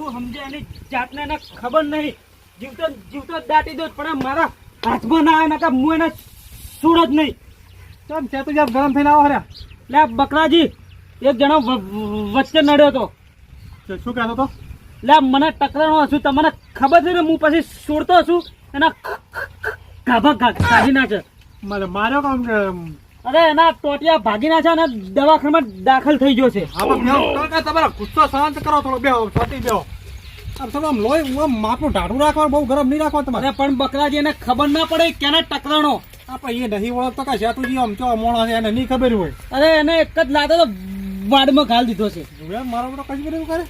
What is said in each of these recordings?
શું સમજે એની જાતને એને ખબર નહીં. જીવતો જીવતો દાટી દો પણ મારા હાથમાં ના આવે નકર હું એને સુર જ નહીં. ચમ છે તો યાર ગરમ થઈને આવો હર્યા. લે બકરાજી એક જણો વચ્ચે નડ્યો તો. શું કહેતો હતો? લે મને ટકરાણો છું તમને ખબર છે ને હું પછી છોડતો છું એના ગાભા કાઢી નાખે. મારે માર્યો કામ કે અરે એના ટોટિયા ભાગી છે અને દવાખાનામાં દાખલ થઈ ગયો છે. તમારા ગુસ્સો શાંત કરો થોડો બે છોટી બેહો. આમ લોહી આમ માપનું ઢાઢું રાખવાનું બહુ ગરમ નહીં રાખવાનું તમારે. અરે પણ બકરાજી એને ખબર ના પડે કેને ટકરાણો. આપણે એ નહીં ઓળખતો કે શેતુજી આમ મોણા છે એને નહીં ખબર હોય. અરે એને એક જ લાતો તો વાડમાં ઘાલ દીધો છે. મારો બેટો કશું કર્યું કરે?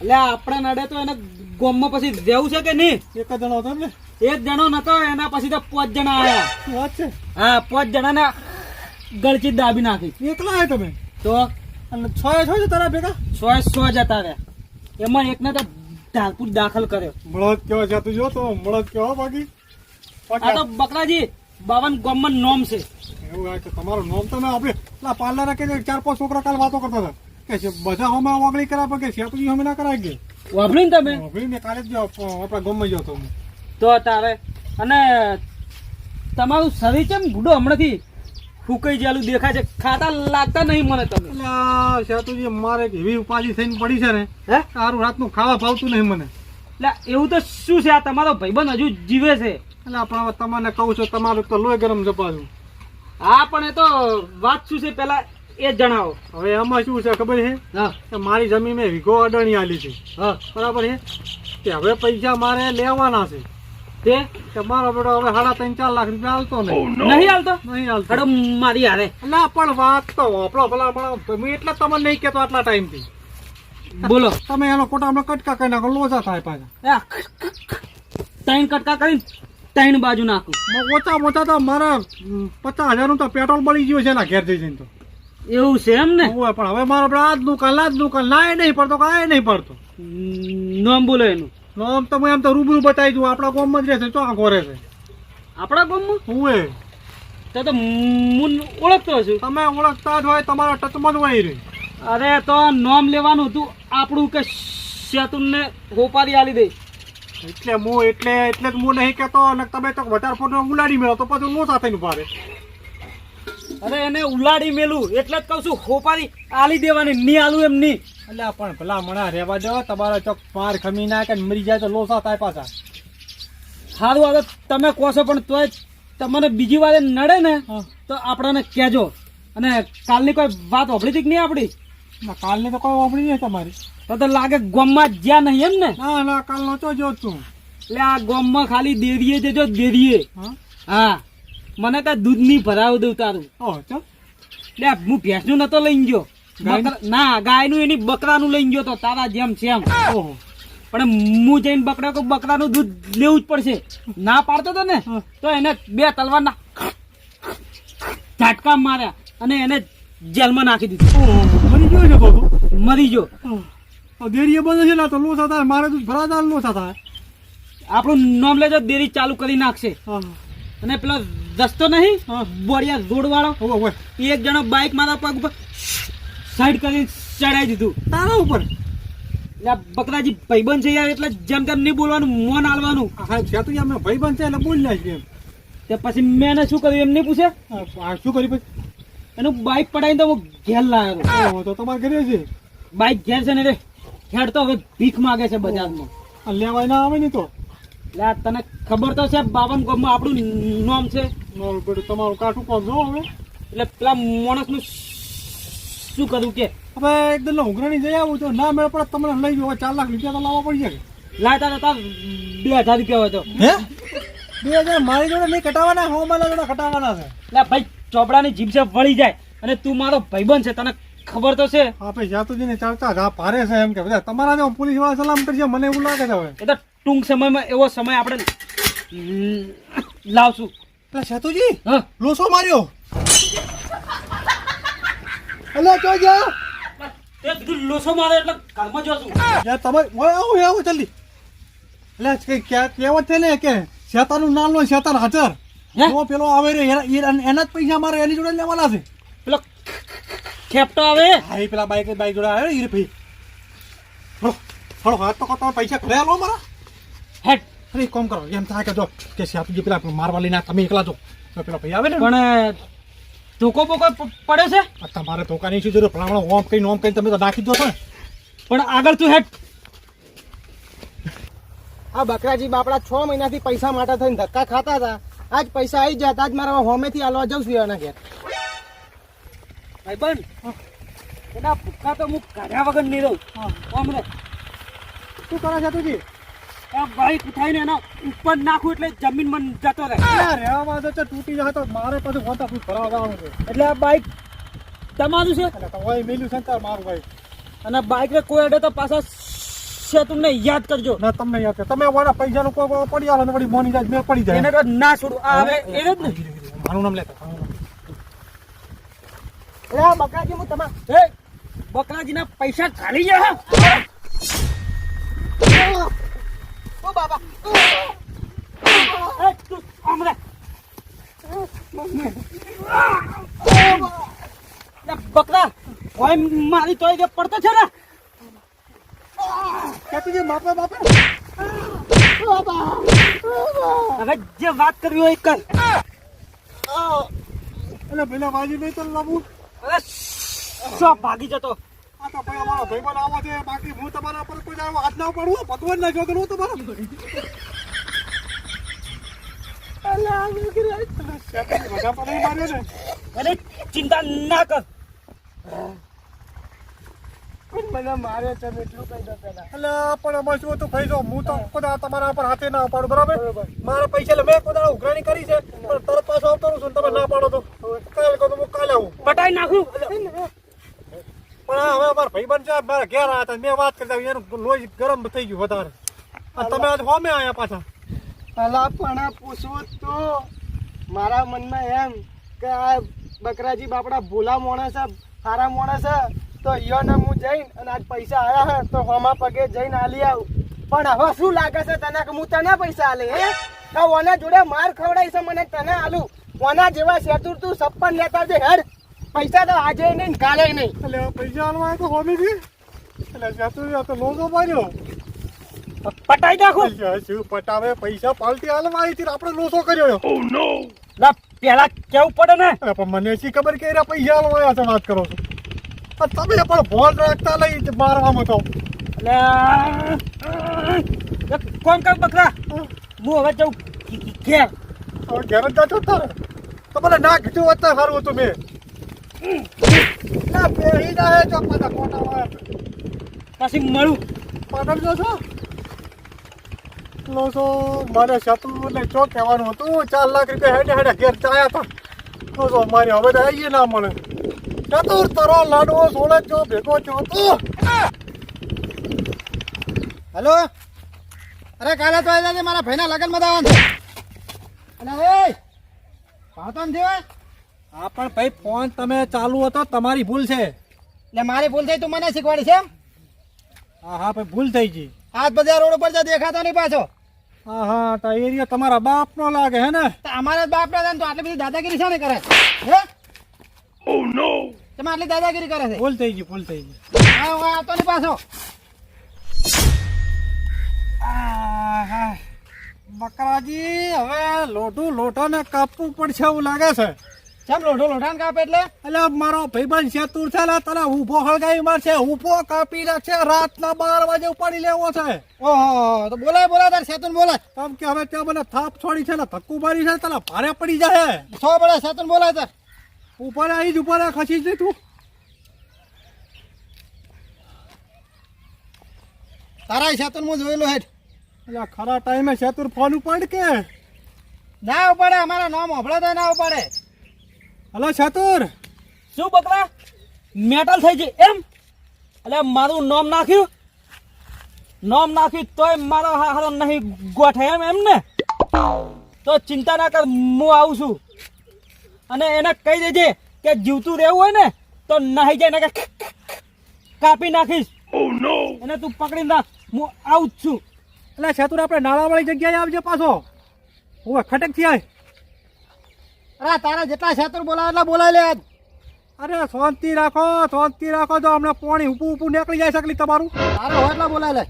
એટલે આપણે નડે તો એને ગોમમાં પછી રહેવું છે કે નહીં? એક જ જણો હતો ને એક જણો નતો એના પછી તો પાંચ જણા આવ્યા વાત છે? હા પાંચ જણાને ગળચી દાબી નાખી. એકલા હે તમે? તો અને છ છ છે તારા ભેગા? છ સો જતા રહ્યા. એમાં એકને તો ઢાલપુર દાખલ કર્યો. મળદ કેવા છે જો તો મળદ કેવા બાકી? આ તો બકરાજી બાવન ગોમમાં નોમ છે. એવું આ કે તમારું તો મેં આપણે પેલા પાર્લર કે ચાર પાંચ છોકરા કાલ વાતો કરતા હતા. કે છે બધા હોમાં વાગણી કરા પણ કે શેપજી હોમે ના કરાય કે? વાપરી ને તમે? વાગણી ને કાલે જ આપણા ગામમાં ગયો હતો તો તારે અને તમારું શરીર કેમ ગુડો હમણાંથી? ફૂકાઈ જેલું દેખાય છે. ખાતા લાગતા નહીં મને તમે. શેતુજી મારે એક એવી ઉપાધિ થઈને પડી છે ને હે? સારું રાતનું ખાવા ભાવતું નહીં મને. એટલે એવું તો શું છે? આ તમારો ભાઈબંધ હજુ જીવે છે. એટલે પણ તમને કહું છું તમારું તો લોહી ગરમ જપાયું. હા પણ એ તો વાત શું છે? પેલા એ જણાવો. હવે એમાં શું છે ખબર છે? હા. કે મારી જમીન મેં વીઘો અડણી આલી છે. હા. બરાબર છે? કે હવે પૈસા મારે લેવાના છે. તે કે મારો બેટો હવે સાડા ત્રણ ચાર લાખ રૂપિયા હાલતો નહીં. નહીં હાલતો નહીં હાલતો હડો મારી હારે. ના પણ વાત તો આપણો ભલા ભલા હું એટલે તમને નહીં કહેતો આટલા ટાઈમથી. બોલો. તમે એનો કોટામાં કટકા કરી નાખો લોચા થાય પાછા. ત્રણ કટકા કરીને ત્રણ બાજુ નાખું. ઓછા ઓછા તો મારા પચાસ પચાસ હજારનું તો પેટ્રોલ બળી ગયું છે એના ઘેર જઈ જઈને તો. એવું છે એમ ને? પણ હવે મારો બેટો આજનું કાલ આજનું ના એ નહીં પડતો કાંઈ નહીં પડતો. નામ બોલો એનું. આમ તમે એમ તો રૂબરૂ બતાવી દઉં આપણા ગામમાં જ રહે છે ચો ઘોરે છે. આપણા ગામમાં? હુંએ. તો તો હું ઓળખતો છું તમે ઓળખતા જ હોય તમારા ટચમાં જ હોય રે. અરે તો નામ લેવાનું હતું આપણું કે શેતુન ને હોપારી આલી દે. એટલે હું એટલે એટલે જ હું નહીં કહેતો અને તમે તો વધારે ફોટો ઉલાડી મેળો તો પછી હું સાથે ઊભા રહે અરે એને ઉલાડી મેલું એટલે જ કહું છું હોપારી આલી દેવાની ની આલું એમ ની. એટલે પણ ભલા મણા રહેવા દો તમારો ચોક પાર ખમી ના કે મરી જાય તો લોસા થાય પાછા. સારું હવે તમે કહો છો પણ તોય તમને બીજી વાર નડે ને તો આપણાને કહેજો. અને કાલની કોઈ વાત હોભળી હતી કે નહીં આપણી? ના કાલની તો કોઈ હોભળી નહીં તમારી તો તો લાગે ગોમમાં જ્યાં નહીં એમ ને? ના ના કાલ નો ચો જો તું એટલે આ ગોમમાં ખાલી દેરીએ જજો દેરીએ. હા? મને કાંઈ દૂધ નહીં ભરાવ દઉં તારું. ઓહ ચો. લે હું ભેંસનું નતો લઈને ગયો. ના ગાયનું એની બકરાનું લઈને ગયો તો તારા જેમ છે એમ પણ હું જઈને બકરા કો બકરાનું દૂધ લેવું જ પડશે. ના પાડતો તો ને તો એને બે તલવારના ઝાટકા માર્યા અને એને જેલમાં નાખી દીધું. મરી ગયો છે તો મરી ગયો. દેરીએ બંધ છે ને તો લોસા થાય. મારે તો ભરાદાર લોસા થાય. આપણું નામ લેજો દેરી ચાલુ કરી નાખશે. અને પેલો રસ્તો નહીં. બોરિયા રોડ વાળો એક જણો બાઇક મારા પગ ઉપર સાઈડ કરી ચડાવી દીધું. તારા ઉપર. એટલે બકરાજી ભાઈબંધ છે યાર એટલે જેમ તેમ નહીં બોલવાનું મોન આલવાનું હા છે તો અમે ભાઈબંધ છે એટલે બોલી એમ. તે પછી મેં એને શું કર્યું એમ નહીં પૂછે? શું કર્યું પછી? એનું બાઇક પડાવીને તો હું ઘેર લાવ્યો તો તમારે ઘરે છે. બાઇક ઘેર છે ને રે હેડ તો હવે ભીખ માગે છે બજારમાં. લેવાય ના આવે નહીં તો. એટલે તને ખબર તો છે બાવન ગામમાં આપણું નામ છે. તમારું કાઠું કોણ જો હવે. એટલે પેલા માણસનું શું કરું કે? હવે એકદમ ઉઘરાણી જઈ આવું તો ના મેળ પડે તમને લઈ જવા ચાર લાખ રૂપિયા તો લાવવા પડી જાય લાયતા હતા બે હજાર રૂપિયા હોય તો. હે? બે હજાર મારી જોડે નહીં કટાવાના હો મારા જોડે કટાવાના છે. એટલે ભાઈ ચોપડાની જીભ છે વળી જાય. અને તું મારો ભાઈબંધ છે તને ખબર તો છે. આપણે જાતુજીને ચાલતા રા ભારે છે એમ કે બધા. તમારા જો પોલીસવાળા સલામ કરશે મને એવું લાગે છે હવે. એ તો ટૂંક સમયમાં એવો સમય આપણે લાવશું. એટલે સેતુજી હા. લોસો માર્યો. એટલે જો જા તે કીધું લોસો મારે એટલે ઘરમાં જોશું. યાર તમે ઓય આવો આવો જલ્દી. એટલે કે ક્યાં કહેવત છે ને કે શેતાનું નામ લો શેતાન હાજર. હે? જો પેલો આવે રે એના જ પૈસા મારે એની જોડે લેવાના છે. પેલો ખેપટો આવે? હા એ પેલા બાઈક બાઈક જોડે આવે ઈ ભાઈ. હળો થોડો હાથ તો તમે પૈસા ખરે લો મારા. હેટ અરે કોમ કરો એમ થાય કે જો કે સાપજી પેલા મારવા લઈને તમે એકલા જો તો પેલા ભાઈ આવે ને. પણ ધોકો બોકો પડ્યો છે? તમારે ધોકાની શું જરૂર ભલામણ ઓમ કઈ ઓમ કઈ તમે તો નાખી દો છો ને. પણ આગળ તું હેટ આ બકરાજી બાપડા છ મહિનાથી પૈસા માટે થઈને ધક્કા ખાતા હતા. આજ પૈસા આવી જાય આજ મારા હોમેથી આલવા જાઉં છું એના ઘેર. ભાઈબંધ એના ભૂખા તો હું કાઢ્યા વગર નહીં રહું. અમને શું કરે છે તુજી? બાઈક ઉઠાઈને એના ઉપર નાખું એટલે જમીન મન જતો રહે. રહેવા માટે તો તૂટી જાય તો મારે પાછું હોતા ફૂટ ભરાવા જવાનું છે. એટલે આ બાઈક તમારું છે? એટલે તો હોય મેલ્યું છે ને તાર મારું ભાઈ અને બાઈક ને કોઈ અડે તો પાછા છે તમને યાદ કરજો. ના તમને યાદ તમે વાળા પૈસા નું કોઈ પડી આવે ને વળી મોની જાય મેં પડી એને જાય તો ના છોડું. આ હવે એને જ ને મારું નામ લેતા એટલે બકરાજી હું તમારા એ બકરાજીના પૈસા ખાલી ગયા ઓ બાબા એ તું હમણાં. લે બકરા હોય મારી તોય જે પડતો છે ને? કે તુજી બાપે બાપે હવે જે વાત કરવી હોય કર. એટલે પેલા વાજી નહીં તો લાવું અરે સો ભાગી જતો? તો ભાઈ અમારો ભાઈબંધ આવો છે. બાકી હું તમારા પર કોઈ જાવ હાથ ના પડવું ભગવાન ના જો કરું તમારા બધા પર નહીં માર્યો ને અરે ચિંતા ના કર. મને મારે છે એટલું કહી દો પેલા એટલે પણ શું તું ભાઈ જો હું તો ખુદા તમારા પર હાથે ના પાડું બરાબર? મારા પૈસા એટલે મેં ખુદા ઉઘરાણી કરી છે પણ તરત પાછો આવતો છું તમે ના પાડો તો. કાલે કહો તો હું કાલે આવું. પટાઈ નાખું. પણ હવે અમારા ભાઈબંધ છે, મારા ઘેર આવ્યા હતા, મેં વાત કરતા એનું લોહી ગરમ થઈ ગયું વધારે. તમે આજ હોમે આવ્યા પાછા? અલા, પણ પૂછવું તો. મારા મનમાં એમ કે આ બકરાજી બાપડા ભૂલા માણસ સારા માણસ તો ઈયોને હું જઈને અને આજ પૈસા આવ્યા હે, તો હોમા પગે જઈને આલી આવું. પણ હવે શું લાગે છે તને કે હું તને પૈસા આલે, હે? તો ઓના જોડે માર ખવડાવી છે, મને તને આલું. ઓના જેવા શેતુર તું સપ્પન લેતા છે હેડ પૈસા તો આજે નહીં કાલે નહીં. એટલે પૈસા આલવા તો હોમી થી એટલે જાતું આ તો લોગો માર્યો પટાઈ નાખો. શું પટાવે પૈસા પાલટી આલવા આવી આપણે લોસો કર્યો લા પેલા કેવું પડે ને? પણ મને શી ખબર કે એરા પૈસા આલવા આવ્યા છે વાત કરો છો. આ તમે પણ ફોન રાખતા લઈ મારવામાં તો. એટલે કોણ કર બકરા? હું. હવે જઉં ઘેર. હવે ઘેર જ જતો તારે. તમારે ના કીધું અત્યારે સારું હતું મેં. ના બેહી જાય તો પાછા ખોટા વાત પછી મળું. પાટણ જો છો? લોસો મારે શત્રુ એટલે ચો કહેવાનું હતું. ચાર લાખ રૂપિયા હેડે હેડે ઘેર ચાયા હતા. લોસો મારે હવે તો આવીએ ના મળે. ચતુર તરો લાડવો સોળે ભેગો છો તો હેલો? અરે કાલે તો આવ્યા છે મારા ભાઈના લગ્નમાં દાવાનું અને એ પાતો ને દેવા હા પણ ભાઈ ફોન તમે ચાલુ હતો તમારી ભૂલ છે. એટલે મારી ભૂલ થઈ તું મને શીખવાડી છે એમ? હા હા ભાઈ ભૂલ થઈ ગઈ. આજ બધા રોડ ઉપર જા દેખાતો નહીં પાછો. હા હા તો એરિયા તમારા બાપ નો લાગે હે ને? તો અમારા જ બાપ ના તો આટલી બધી દાદાગીરી શાને કરે? હે? ઓ નો તમે આટલી દાદાગીરી કરે છે? ભૂલ થઈ ગઈ ભૂલ થઈ ગઈ. હા હું આવતો નહીં પાછો. બકરાજી હવે લોટું લોટો ને કાપવું પડશે એવું લાગે છે. ચમ લોઢો લોઢાન કાપે એટલે? એટલે મારો ભાઈબંધ શેતુર છે ને તને ઊભો હળગાવી મારશે. ઊભો કાપી નાખશે. રાતના બાર વાગે ઉપાડી લેવો છે. ઓહો તો બોલાય બોલાય તાર સેતુન બોલાય. કેમ કે હવે ત્યાં મને થાપ છોડી છે ને ધક્કુ મારી છે તને ભારે પડી જાય સો બોલાય સેતુન બોલાય તાર. ઉપર આવી જ ઉપર ખસી જ તું. તારા સેતુન હું જોયેલું હેઠ. એટલે ખરા ટાઈમે શેતુર ફોન ઉપાડ કે? ના ઉપાડે અમારા નામ હોભળે તો ના ઉપાડે. હલો છાતુર શું બકરા? મેટલ થઈ જાય એમ? એટલે મારું નામ નાખ્યું? નામ નાખ્યું તોય મારો હારો નહીં ગોઠે એમ એમ ને? તો ચિંતા ના કર હું આવું છું. અને એને કહી દેજે કે જીવતું રહેવું હોય ને તો નાહી જાય ને કે કાપી નાખીશ. એને તું પકડી નાખ હું આવું જ છું. એટલે શેતુર આપણે નાળાવાળી જગ્યાએ આવજે પાછો. હું ખટકથી આય અરે તારા જેટલા સેતુન બોલાવે એટલા બોલાય લે અરે શાંતિ રાખો શાંતિ રાખો. જો હમણાં પાણી ઉપું ઉપું નીકળી જાય શકલી તમારું. તારે હોય એટલા બોલાવે લે.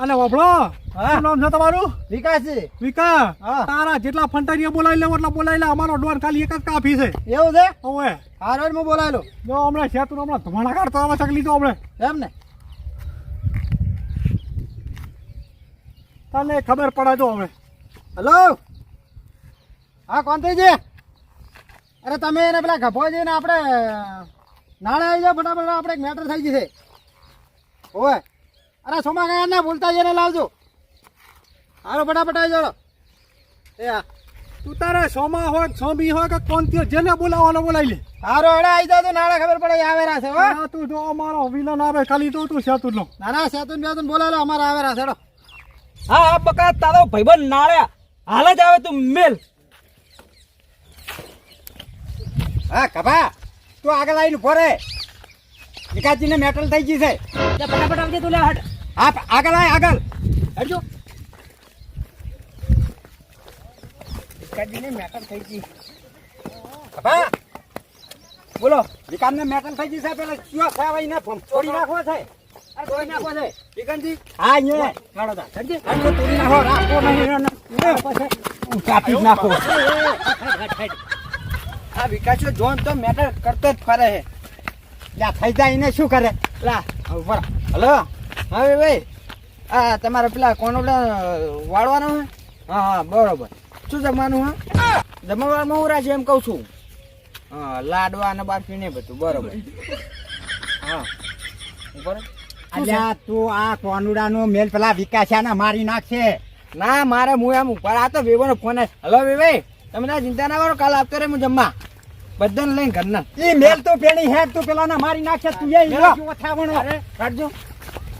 અને વભળો. શું નામ છે તમારું? વિકાસ? છે વિકા હા. તારા જેટલા ફંટારીયા બોલાવી લેવો એટલા બોલાવી લે. અમારો ડોન ખાલી એક જ કાફી છે. એવું છે? ઓવે. હારો હું બોલાયેલો જો હમણાં છેતર હમણાં ધુમાડા કાઢતો આવે ચકલી તો હમણે. એમ ને? તને ખબર પડે જો હવે. હલો? હા કોણ થઈ છે? અરે તમે એને પેલા ગભો જઈને આપણે નાળે આવી જાઓ ફટાફટ આપણે એક મેટર થઈ જશે ઓવે. અરે સોમા કાકા ના ભૂલતા જઈને લાવજો. હારો ફટાફટ આવી જાઓ. એ હા તું તારે સોમા હોય સોમી હોય કે કોણ થયો? જેને બોલાવવાનો બોલાવી લે. હારો એડા આવી જાઓ તો નાળે ખબર પડે આવેરા છે હો. તું જો અમારો વિલન આવે ખાલી તો તું સેતુન નો ના ના સેતુન બેતુન બોલાવેલો અમારા આવેરા છે હા હા બકા તારો ભાઈબંધ નાળ્યા હાલ જ આવે તું મેલ. હા કભા તું આગળ આવીને ઊભો રહે વિકાસજીને મેટલ થઈ ગઈ છે. ફટાફટ આવજે તું લે હટ. હા આગળ આય આગળ. હટજો. વિકાસજીને મેટલ થઈ ગઈ. કભા બોલો વિકાસને મેટલ થઈ ગઈ છે પેલા શું ખાવાઈ ને છોડી નાખવો છે. છોડી નાખવો છે. વિકાસજી હા અહીંયા. હાડો તા હટજો. તોડી નાખો. રાખો નહીં કાપી નાખો. આ વિકાસ જોન તો મેટર કરતો જ ફરે છે. યા થઈ જાય એને શું કરે? લા ઉપર હલો? હવે ભાઈ આ તમારે પેલા કોનો વાળવાનો હે હા હા બરોબર. શું જમવાનું હા જમવાનું હું રાખે એમ કહું છું. હા લાડવા અને બાફી ને બધું બરોબર. હા. ઉપર અલ્યા તું આ કોનુડાનો મેલ પેલા વિકાસાના મારી નાખશે. ના મારે હું એમ ઉપર. આ તો વેવાનો ફોન હલો ભાઈ તમે ના ચિંતા ના કરો. કાલ આપતો રે હું જમવા. બધાને લઈને ઘરના. ઈ મેલ તો પેણી હેડ તો પેલાના મારી નાખે તું એ. ઓછાવણો અરે કાઢજો.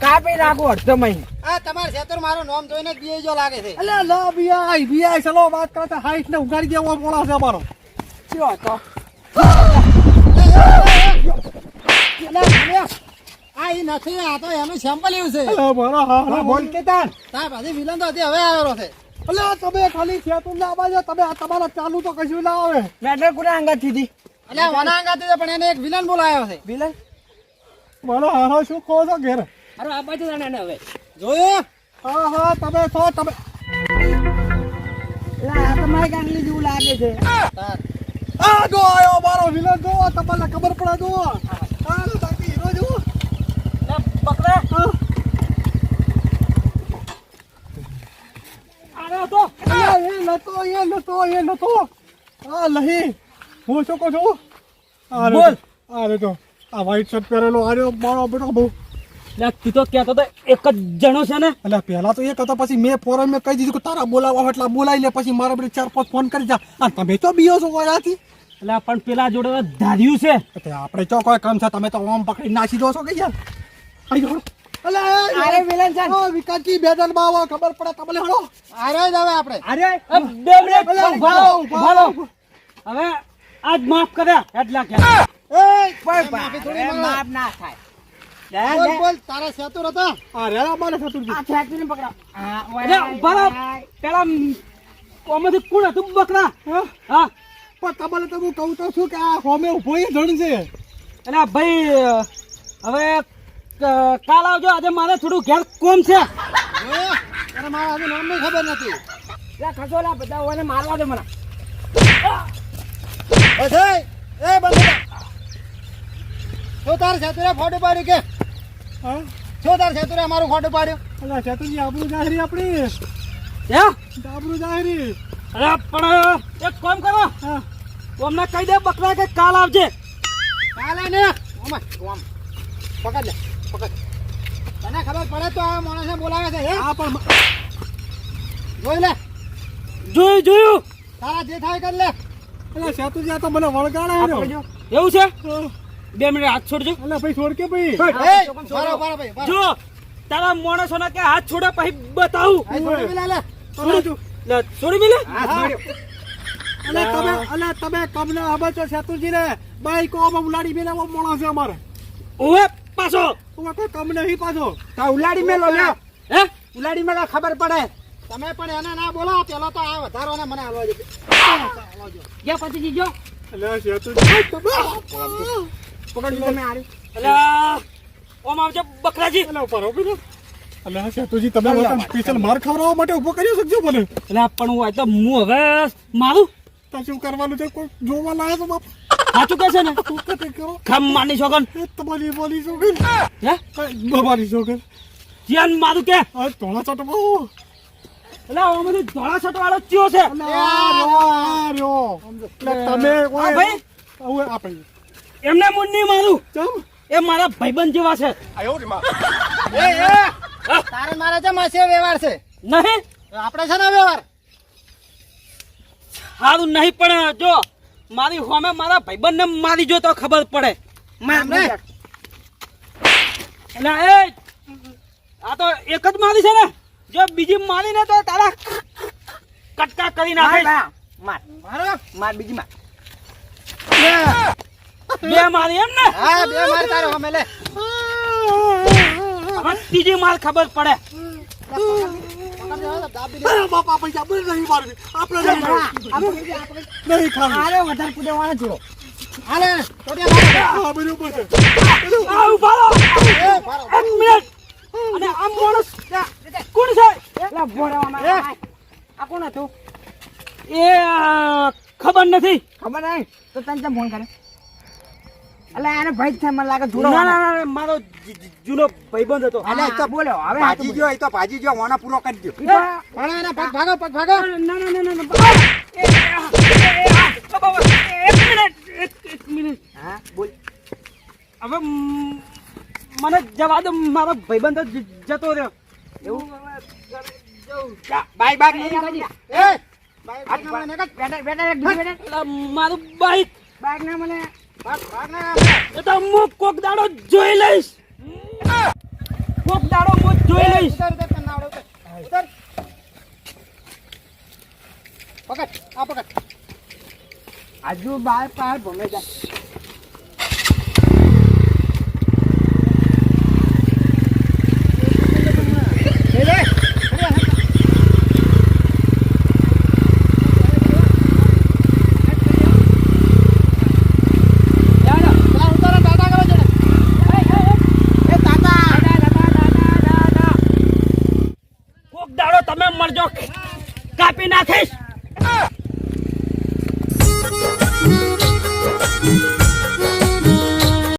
કાપી રાખો અડધો મહિને. આ તમારે સેતર મારો નામ જોઈને જ બીજો લાગે છે. અલ્યા લા બીઆઈ બીઆઈ ચલો વાત કરતા હાઈટ ને ઉગાડી દેવો બોલા છે અમારો. શું હતો? આ ઈ નથી આ તો એનું સેમ્પલ એવું છે. અલ્યા હા હા બોલ. કે તાન તાર પાછી વિલન તો હવે આવ્યો છે. અલ્યા તમે ખાલી શેતું ના બાજુ તમે આ તમારા ચાલુ તો કશું ના આવે. મેટર કુડા અંગાતથી એટલે વનાંગાથી થી પણ એને એક વિલન બોલાયો છે. વિલન? મારા હારા શું કહો છો ઘેર? અરે આ બાજુ જાણે ને હવે. જોયો? હા હા તમે છો તમે લા તમારી ગાંગલી જેવું લાગે છે. આ જો આયો મારો વિલન જો તમને ખબર પડે જો આ લો બાકી હીરો જો લે બકરા હા આરે તો અલ્યા, એ નતો એ નતો. આ લહી. હું ચોકો છું? આ બોલ. અરે તો. આ વ્હાઈટ શર્ટ પહેરેલો. આર્યો મારો બેટો બહુ. લે તું તો કહેતો તો એક જ જણો છે ને. એટલે પહેલા તો એક હતો પછી મેં ફોરમ મેં કહી દીધું કે તારા બોલાવવા એટલે બોલાવી લે પછી મારા બધે ચાર પાંચ ફોન કરી જા અને તમે તો બીઓ છો કોઈનાથી એટલે પણ પેલા જોડે ધાર્યું છે. એટલે આપણે ચો કામ છે. તમે તો ઓમ પકડી નાસી દો છો કે યાર? આઈ જાઓ. અલે અરે વિલન છે ઓ વિકાસજી બેદન બાવા ખબર પડે તમને હળો. અરે જ હવે આપણે. અરે બે મિનિટ ઊભા રહો, હવે આજ માફ કર્યા એટલા કે એ પણ માફી થોડી માફ ના થાય. બોલ બોલ તારા સેતુર હતા? આ રેલા મારે સતુરજી આ ફેક્ટરીને પકડાવ. આ, ઓય, ઊભા પેલા કોમાંથી કોણ હતું બકરા? હા? હા. પણ તમને તો હું કહું તો છું કે આ હોમે ઊભો જણ છે? એટલે ભાઈ હવે કાલ આવજો. આજે મારે થોડું ઘેર કોમ છે. તને મારા હજુ નામની ખબર નથી. લે, ખસો લે, બધા ઓને મારવા દે મને. એ એ બંધ કર. તાર ફોટો પાડ્યું કે? હા? શું તાર અમારું ફોટો પાડ્યો? અલા આબરૂ જાહેરી આપણી? હે? આબરૂ જાહેરી? અરે પણ એક કામ કરો. હા. અમને કહી દે બકરા કે કાલ આવજે. કાલે ને? ઓમાં ઓમ. પકડ લે. તને ખબર પડે તો આ માણસને બોલાવે છે હે? આ પણ જોઈ લે. જોયું જોયું. તારા જે થાય કર લે. એટલે સેતુ આ તો મને વળગાડે એવું છે? બે મિનિટ હાથ છોડજો. એટલે ભાઈ છોડ કે ભાઈ? જો તારા માણસોને કે હાથ છોડે પછી બતાવું. છોડી મિલે છોડ્યો તમે અને તમે કમને હવે તો સેતુજી ને બાઈકો ઉલાડી બેને આમાં મોણો છે અમારે? ઓએ પાછો. તમે કોઈ કમ નહીં પાછો. તા ઉલાડી મેલો લે હે? ઉલાડી મેલો ખબર પડે. તમે પણ એને ના બોલો પેલો તો આ વધારો ને મને આલો દે. ગયા પછી જીજો છે? સેતુજી તમે પકડજો તમે હારી. એટલે ઓમ આવજો બકરાજી. અલા ઉપર ઊભી રહો. એટલે આ તમે વતન સ્પેશિયલ માર ખવડાવવા માટે ઊભો કરી શકજો મને? એટલે પણ હું તો હું હવે મારું તો શું કરવાનું છે? કોઈ જોવા લાયા તો બાપ? સાચું કે છે ને? તું કટે કરો? ખમ માની છોકન તમારી બોલી છોકર. હે? તમારી છોકર. જ્યાં મારું કે. આ ધોળા બહુ. એટલે આ બધું ધોળા છટ વાળો ચિયો છે. એટલે તમે ઓય ભાઈ. ઓય આપણે એમને મુન નહીં મારું. ચમ. એ મારા ભાઈબંધ જેવા છે. એ એ. તારે મારે છે માસે વ્યવહાર છે. નહીં. આપણે છે ને વ્યવહાર? સારું નહીં પણ જો મારી હોમે મારા ભાઈબંધને મારી જો તો ખબર પડે. આપણે એટલે એ આ તો એક જ મારી છે ને. જો બીજી મારી ને તો તારા કટકા કરી નાખે. માર. મારો? માર બીજી માર. બે. મારી એમ ને? હા બે માર તારો અમે લે. હવે ત્રીજી માર ખબર પડે. અરે બાપા પૈસા આપણે નહીં આપણે નહીં ખાવી. વધારે કુદેવાનો જોડો. હાલે ટોટિયા છે. આ ઊભા રહો. એક મિનિટ. અને આ માણસ કોણ છે? આ કોણ હતું? એ ખબર નથી. ખબર નહીં? તો તને ફોન કરે એટલે આને ભાઈ થાય મને લાગે જૂનો ના ના ના મારો જૂનો ભાઈબંધ હતો. અલે તો બોલો હવે ભાજી એ તો ભાજી જો વાના પૂરો કરી દો પણ એના પગ ભાગો પગ ભાગો ના ના ના ના એક મિનિટ એક મિનિટ. હા બોલ. હવે મને જવા દો મારો ભાઈબંધ જતો રહ્યો. એવું? Bye bye. એ મારું બાઈક. બાઈક ના મને એ તો હું કોક દાડો જોઈ લઈશ. કોક દાડો હું જોઈ લઈશ. પકડ આ પકડ. આજુ બાર પાર ભમે જાય